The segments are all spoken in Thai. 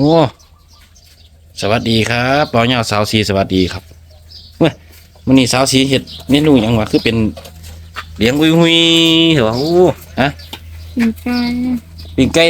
โอ้สวัสดีครับเปาเหยาสาวสีสวัสดีครับเมื่อวันนี้สาวสีเห็ดเมนูหยังวะคือเป็นเลี้ยงหุยหุยๆเหรอโอ้ฮะกินไก่ปิ้งไก่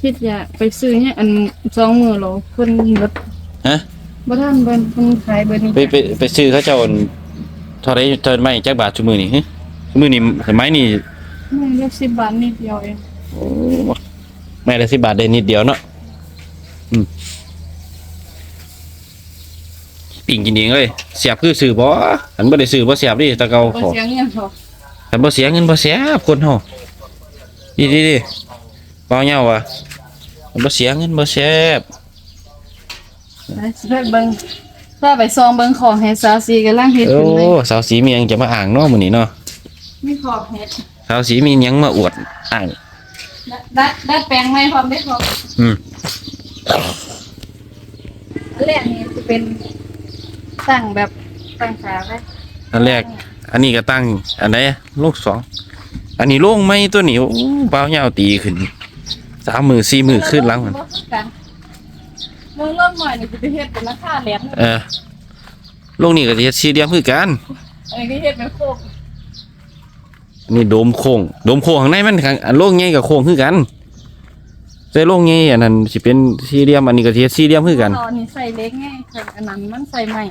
คิดอยากไปซื้อเนี่ยอันสองมือเหรอคนรถฮะบ่ท่านเบิ่นคนขายเบิ่นนี่ไปไปไปซื้อเขาเจ้าอั่นเท่าไรเท่าไม่จักบาทชั่วมือนี่ฮะชั่วมือนี่สมัยนี่ไม่เรียกสิบบาทนิดเดียวเองโอ้ไม่ละสิบบาทได้นิดเดียวเนาะอืม ปิ้งกินเองเลยเสียบคือซื้อบ่อันบ่ได้ซื้อบ่เสียบดิตะเกาบ่ขอเสียงเงินหรอกแต่บ่เสียเงินบ่เสียคนเฮาดีดีดีเปล่าเหย้าว่ะบ่เสียเงินบ่เสียบไปสิไปเบิ่งถ้าไปซองเบิ่งของให้สาวสีกำลังเฮ็ดโอ้ขึ้นเลยสาวสีมีหยังจะมาอ่างเนาะมื้อนี้เนาะมีขอบเฮ็ดสาวสีมีหยังมาอวดอ่างดัดดัดแปลงใหม่พร้อมได้พร้อมอืม อันแรกนี่จะเป็นตั้งแบบตั้งขาไว้อันแรก อันนี้ก็ตั้ง อันไหนอะโลกสอง อันนี้โล่งไหมตัวนี้โอ้เปล่าเหย้าตีขึ้นสามมือสี่มือขึ้นหลังมันบ่คือกันมึงเริ่มใหม่นี่สิไปเฮ็ดเป็นราคาแหลมเออโลกนี้ก็สิเฮ็ดสี่เหลี่ยมคือกันอันนี้ก็เฮ็ดเป็นโคกอันนี้โดมโค้งโดมโค้งข้างในมันข้างอันโลกใหญ่กับโค้งคือกัน แต่โลกใหญ่อันนั้นสิเป็นสี่เหลี่ยมอันนี้ก็สิเฮ็ดสี่เหลี่ยมคือกันตอนนี้ใส่เล็กไงใส่อันนั้นมันใส่ใหม่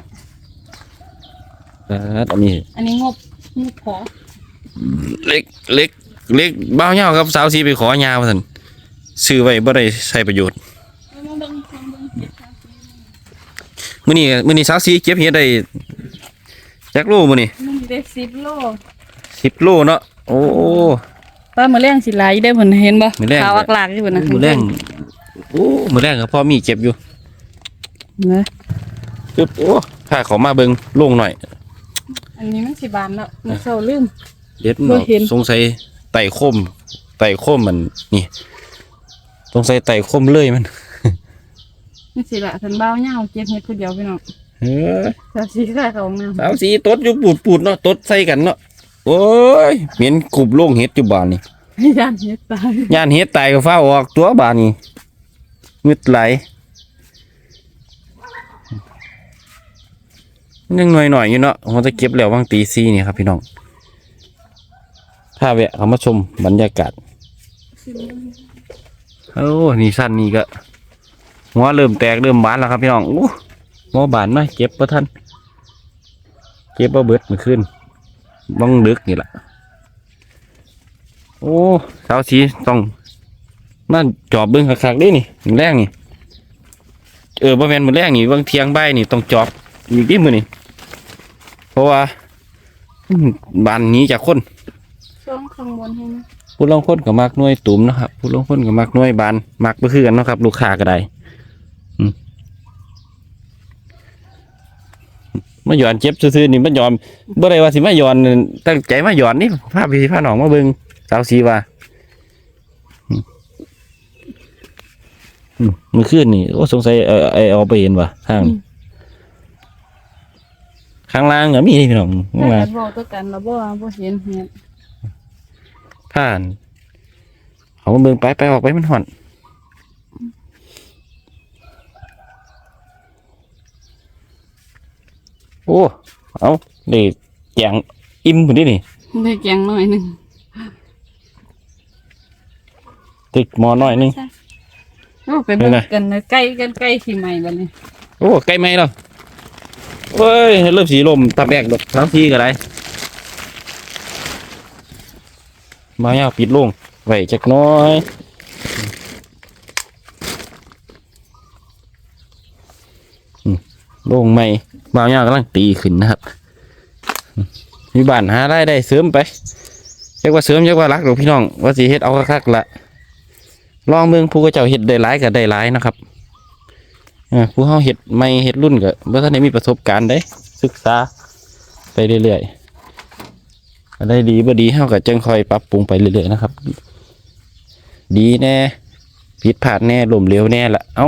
เอออันนี้อันนี้งบงบพอเล็กเล็กเล็กบ้าวเหย้าครับสาวสีไปขอยาว่าซั่นซื้อไว้บ่ได้ใช้ประโยชน์เอามาเบิ่งเอามาเบิ่งเฮ็ดค่ะมื้อนี้มื้อนี้สาวสีเก็บเฮ็ดได้จักโลมื้อนี้มันได้สิบโล 10โลเนาะโอ้ ป้ามาเลี้ยงสิหลายได้ผลเห็นบ่มื้อแรง ขาวอักลากอยู่พุ่นนะมื้อแรงโอ้มื้อแรงก็พอมีเก็บอยู่นะปึ๊บโอ้ถ้าเขามาเบิ่งโล่งหน่อยอันนี้มันสิบานแล้วมันเศร้าลืม เด็ดบ่เนาะเห็น สงสัยไต่คมไต่คมมันนี่สงสัยไต่คมเลยมันมันสิละทันบ้าวเหย้าเก็บเฮ็ดผู้เดียวพี่น้องเฮ้ยสาวสีขายของน้สาวสีตดอยู่ปูดปูดๆเนาะตดใส่กันเนาะ โอ้ยเหม็นกุบโล่งเห็ดอยู่บ้านนี่ำย่านเฮ็ดตายย่านเห็ดตายก็ฟ้าออกตัวบ้านนี่งึดไหลยังหน่อยหน่อยๆอยู่เนาะผมจะเก็บแล้วบางตีซีนี่ครับพี่น้องถ้าแวะเขามาชมบรรยากาศโอ้นี่สั้นนี่ก็หัวเริ่มแตกเริ่มบานแล้วครับพี่น้องโอ้หัวบานมาเก็บประทันเก็บบ่เบิดเมื่อคืน บ้องดึกนี่แหละโอ้สาวสีต้องมาจอบเบิ้งคักๆเด้นี่มื้อแรกนี่เออบ่แม่นมื้อแรกนี่บางเที่ยงบ่ายนี่ต้องจอบอีกดิมื้อนี่เพราะว่าอืมบ้านหนี้จากคนช่วงข้างบนให้นะผู้ลางคนก็มักหน่วยตุ่มนะครับผู้ลางคนก็มักหน่วยบานมักบ่คือกันเนาะครับ ลูกค้าก็ได้อืม มาหย่อนเจ็บซื่อๆนี่มาหย่อนบ่ได้ว่าสิมาหย่อนตั้งใจมาหย่อนนี่พาพี่พาน้องมาเบิ่งสาวสีว่าอืมอืมมื้อคืนนี่โอ้สงสัยเออไอเอาไปเห็นว่ะทางนี้ข้างล่างก็มีนี่พี่น้องข้างแต่ล่างบอกตัวกันแล้วบ่บ่เห็นเฮ็ดผ่านเอามาเบิ่งไปไปออกไปมันห่อน โอ้ เอานี่แกงอิ่มคนนี้นี่ได้แกงหน่อยหนึงติดหมอน้อยหนึงโอ้ไปเบิ่งเห็นไหมกันนะใกล้กันใกล้สิใหม่บัดนี้โอ้ใกล้ไหมแล้วเฮ้ยเริ่มสีลมตับแบกดอกทั้งทีก็ได้มาเงาปิดลงไว้จักหน้อยอืมลงไม่ มาเงากำลังตีขึ้นนะครับ มีบ้านหารายได้เสริมไปเรียกว่าเสริมเรียกว่ารักหรอกพี่น้อง ว่าสีเฮ็ดเอาคักๆละลองเมืองผู้ก็เจ้าเฮ็ดได้หลายก็ได้หลายนะครับผู้เฮาเฮ็ดใหม่เฮ็ดรุ่นก็บ่ทันได้มีประสบการณ์เด้ศึกษาไปเรื่อยๆอันใดดีบ่ดีเฮาก็จังค่อยปรับปรุงไปเรื่อยๆนะครับ ดีแน่ผิดพลาดแน่ล้มเหลวแน่ละเอ้า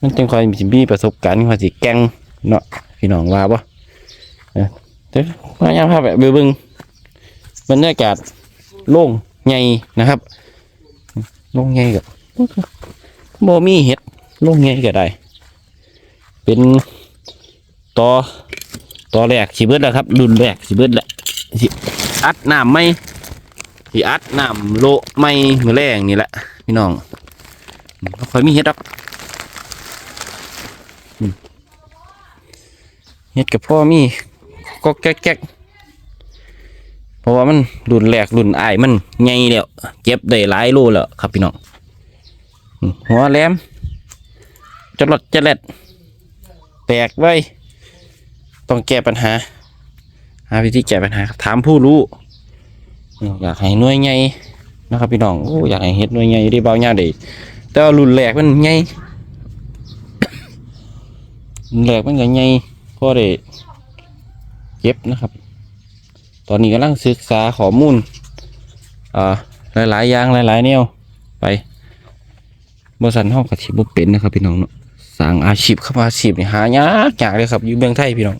มันจังค่อยสิมีประสบการณ์ว่าสิแก่งเนาะพี่น้องว่าบ่เออเดี๋ยวมายามพาไปเบิ่งบรรยากาศโล่งใหญ่นะครับโล่งใหญ่ก็บ่มีเห็ดโล่งไงก็ได้ เป็นตอตอแรกสิเบิดแล้วครับรุ่นแรกสิเบิดแล้วสิอัดน้ำไม่สิอัดน้ำโลไม่มือแรงนี่แหละพี่น้องค่อยมีเห็ดดอกอืม เห็ดกับพ่อมีก็แก๊กๆเพราะว่ามันรุนแรกรุนอายมันใหญ่แล้วเก็บได้หลายโลแล้วครับพี่น้องหัวแหลมจะหลดจะเล็ดแตกไว้ ต้องแก้ปัญหา หาวิธีแก้ปัญหา ถามผู้รู้ อยากให้หน่วยใหญ่นะครับพี่น้องโอ้อยากให้เฮ็ดหน่วยใหญ่ได้เบาหน้าได้แต่ว่ารุนแรกมันใหญ่รุนแรกมันก็ใหญ่ พอได้เก็บนะครับ ตอนนี้กำลังศึกษาข้อมูลอ่าหลายๆอย่างหลายๆแนวไปบริษัทห้องกระชิบเป็นนะครับพี่น้องเนาะสร้างอาชีพครับอาชีพนี่หายากยากเลยครับอยู่เมืองไทยพี่น้อง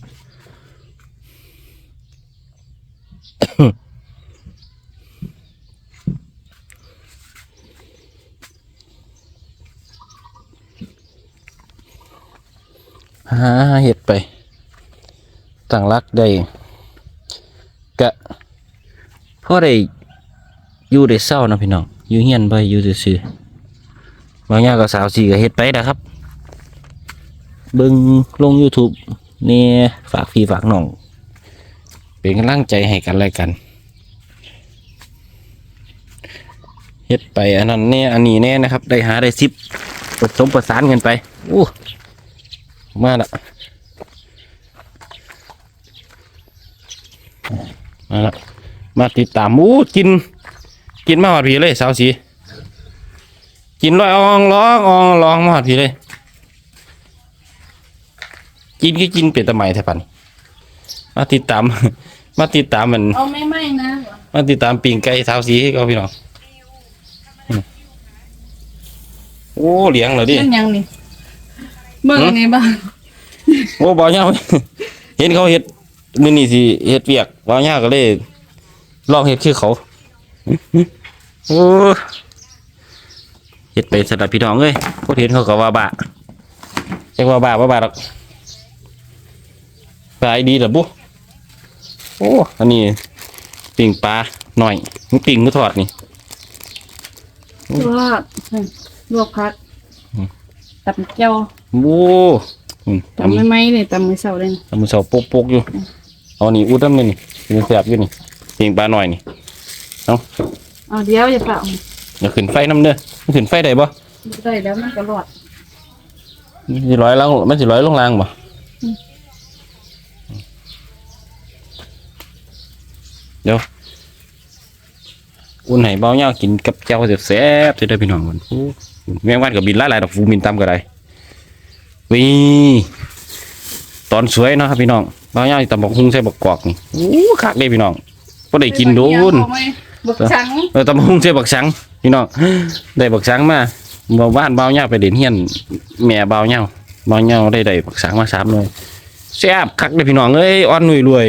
หาเห็ดไป ตั้งรักได้กะพ่อได้อยู่ได้เศร้านะพี่น้องอยู่เฮียนไปอยู่ซื่อๆบางอย่างก็สาวสี่ก็เฮ็ดไปนะครับ เบิ่งลง YouTube นี่ฝากพี่ฝากน้อง เป็นกำลังใจให้กันและกันเฮ็ดไปอันนั้นแน่อันนี้แน่นะครับ ได้หาได้ซิปผสมประสานกันไปอู้มาละ มาละมาติดตามอู้กิน กินมาหอดผีเลยสาวสี กินลอยอองร้องอองร้องมาหอดผีเลย กินก็กินเป็ดตะไมแทปันมาติดตาม มาติดตามมันเอาไม่ไหมนะมาติดตามปิ่งไก่สาวสีให้เขาพี่น้องอืมโอ้เลี้ยงเหรอดิเป็นยังนี่เบิ่งอันนี้บ้างโอ้บ่าวเน่าเห็นเขาเฮ็ด มื้อนี้สิเฮ็ดเวียกบ่าวเน่าก็เลยลองเฮ็ดคือเขาโอ้เฮ็ดไปสำหรับพี่น้องเอ้ยพวกเห็นเขาก็ว่าบ้าจักว่าบ้าบ่บ้าดอกขายดีล่ะบุโอ้อันนี้ปิ่งปลาหน่อยมึงปิ่งก็ทอดนี่ลวกลวกพักอืมตับเจียวโอ้อืมตำไม่ไหมนี่ตำมือเสาเลยนี่ทำมือเสาปกปกๆอยู่ เอานี่อุดน้ำนี่นี่เป็นแสบอยู่นี่ปิ่งปลาหน่อยนี่เอาเดี๋ยวอย่าเปล่าอย่าขึ้นไฟน้ำเด้อมันขึ้นไฟได้บ่ได้แล้วมันก็รอดมันสิร้อยลงมันสิร้อยลงล่างบ่อืมเดี๋ยวอุ่นให้เบาเงากินกับเจ้าแซ่บๆสิได้อพี่น้องมันโอ้แมงวันก็บินหลายๆดอกฟูมินตามก็ได้วิตอนสวยเนาะครับพี่น้องเบาเงาตำบักฮุงใส่บักกอกนี่โอ้คักเด้พี่น้องบ่ได้กินโดนเอาไหมบักชังเออตำบักฮุงใส่บักสังพี่น้องได้บักสังมาเมื่อวานเบาเงาไปเด่นเฮียนแม่เบาเงาเบาเงาได้ได้บักสังมาสามหน่วยแซ่บคักเลยพี่น้องเอ้ยอ่อนนุ่ยรวย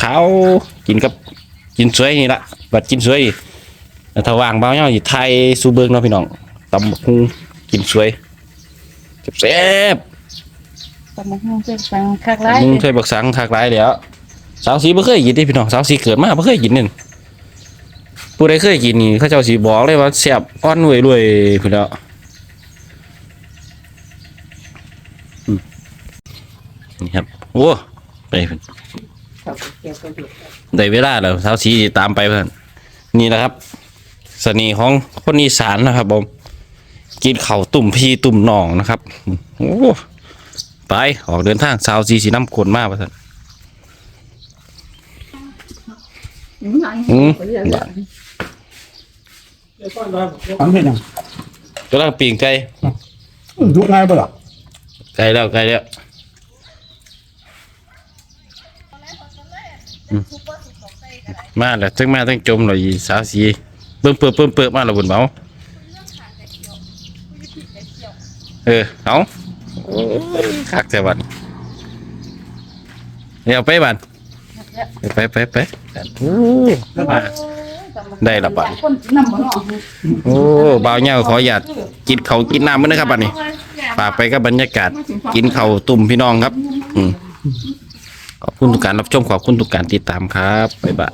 ขาวกินกับกินสวยนี่ละบัดกินสวยแล้วถ้าว่างเบาเนาะอยู่ไทยสูเบิงเนาะพี่น้องตำบักหุงกินสวยแซ่บ ตำบักหุ่งเจ็บสังคักไรมึงเคยบักสังคักหลายแล้วสาวสีบ่เคยกินเดิพี่น้องสาวสีเกิดมาบ่เคยกินนี่ผู้ใดเคยกินนี่เขาเจ้าสิบอกเลยว่าแซ่บอ่อนนุ่ยรวยพุ่น้อืมนี่ครับโอ้ไปพุ่ได้เวลาแล้วสาวสีตามไปเพื่อนนี่แหละครับเสน่ห์ของคนอีสานนะครับผมกินเข้าตุ่มพี่ตุ่มหนองนะครับโอ้ ไป ออกเดินทางสาวสีสีน้ำกลนมากเพื่อนอืมทำเห็นยังกำลังปีงไก่ทุกง่ายปะล่ะไก่แล้วไก่แล้วอืมมาแล้วทั้งมาทั้งจมเลยสาวสีเปิ่มเปิ่มเปิ่มเปิ่มมาแล้วบนเบาเออเอาโอ้ย คักแต่บันเดี๋ยวไปบันไปไปไปไปโอ้ได้ละบัดคนนำบ่เนโอ้บ่าวเหย้าขออนุญาตกินเขากินน้ำมื้อนะครับบัดนี้ฝากไปกับบรรยากาศ กินเขาตุ่มพี่น้องครับ อืมขอบคุณทุกการรับชมขอบคุณทุกการติดตามครับบ๊ายบาย